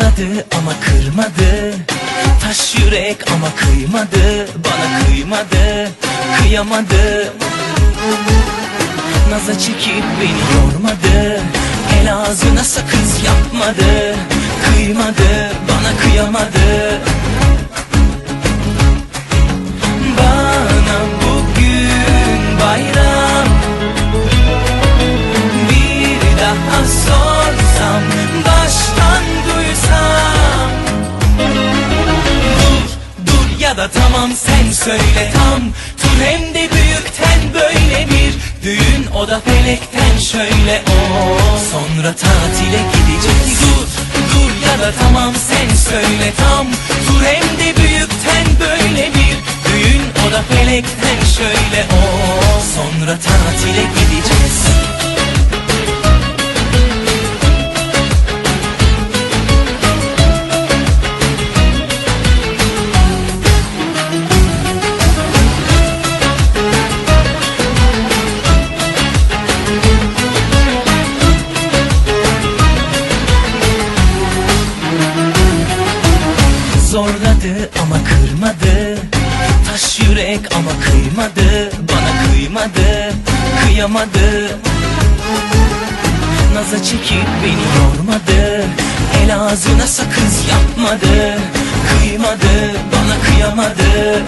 Zorladı ama kırmadı. Taş yürek ama kıymadı Bana kıymadı Kıyamadı. Naza çekip beni yormadı El ağzına sakız yapmadı Kıymadı bana kıyamadı ya da tamam sen söyle. Tam Tur hem de büyükten böyle bir Düğün o da felekten şöyle. O Sonra tatile gideceğiz Dur, dur ya da tamam sen söyle. Tam Tur hem de büyükten böyle bir Düğün o da felekten şöyle. O Sonra tatile gideceğiz Zorladı ama kırmadı. Taş yürek ama kıymadı Bana kıymadı Kıyamadı. Naza çekip beni yormadı El ağzına sakız yapmadı Kıymadı bana kıyamadı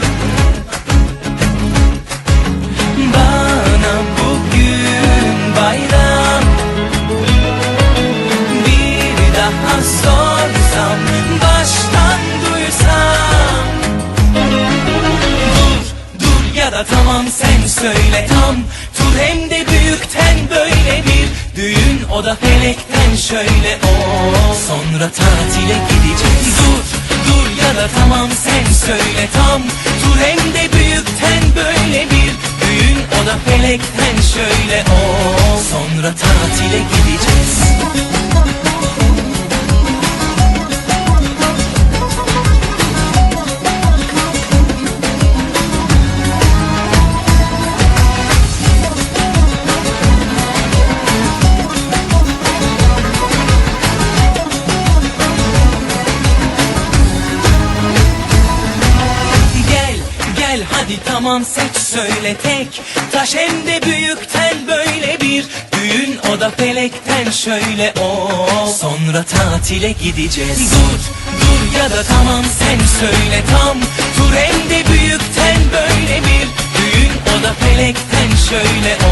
o da felekten şöyle o Sonra tatile gideceğiz. Dur, dur ya da tamam sen söyle tam. Tur hem de büyükten böyle bir Düğün. O da felekten şöyle o Sonra tatile gideceğiz hadi tamam seç söyle tek. Taş hem de büyükten böyle bir. Düğün o da felekten şöyle o. Sonra tatile gideceğiz. Dur dur ya da tamam sen söyle tam. Tur hem de büyükten böyle bir. Düğün o da felekten şöyle o